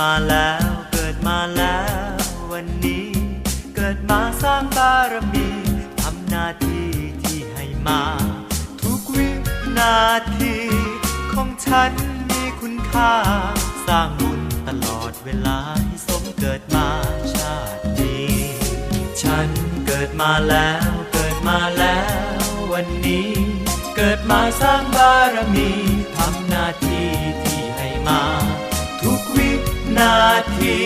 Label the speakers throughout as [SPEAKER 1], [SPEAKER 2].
[SPEAKER 1] มาแล้วเกิดมาแล้ววันนี้ เกิดมาสร้างบารมีทำหน้าที่ที่ให้มา ทุกวินาทีของฉันมีคุณค่า สร้างบุญตลอดเวลาที่สมเกิดมาชาตินี้ ฉันเกิดมาแล้วเกิดมาแล้ววันนี้ เกิดมาสร้างบารมี ที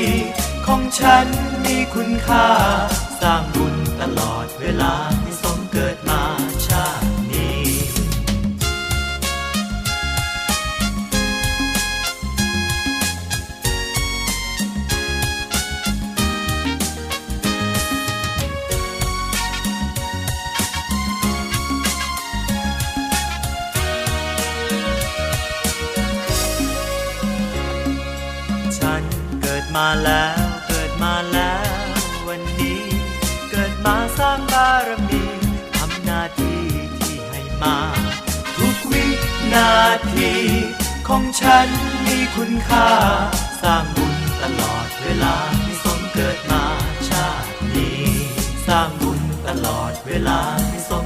[SPEAKER 1] ของฉันมีคุณค่า สร้างบุญตลอดเวลาที่สมเกิดมาชาตินี้ฉัน มาแล้วเกิดมาแล้ววันนี้ เกิดมาสร้างบารมีทำหน้าที่ที่ให้มา ทุกวินาทีของฉันมีคุณค่า สร้างบุญตลอดเวลาที่สมเกิดมาชาตินี้ สร้างบุญตลอดเวลาที่สม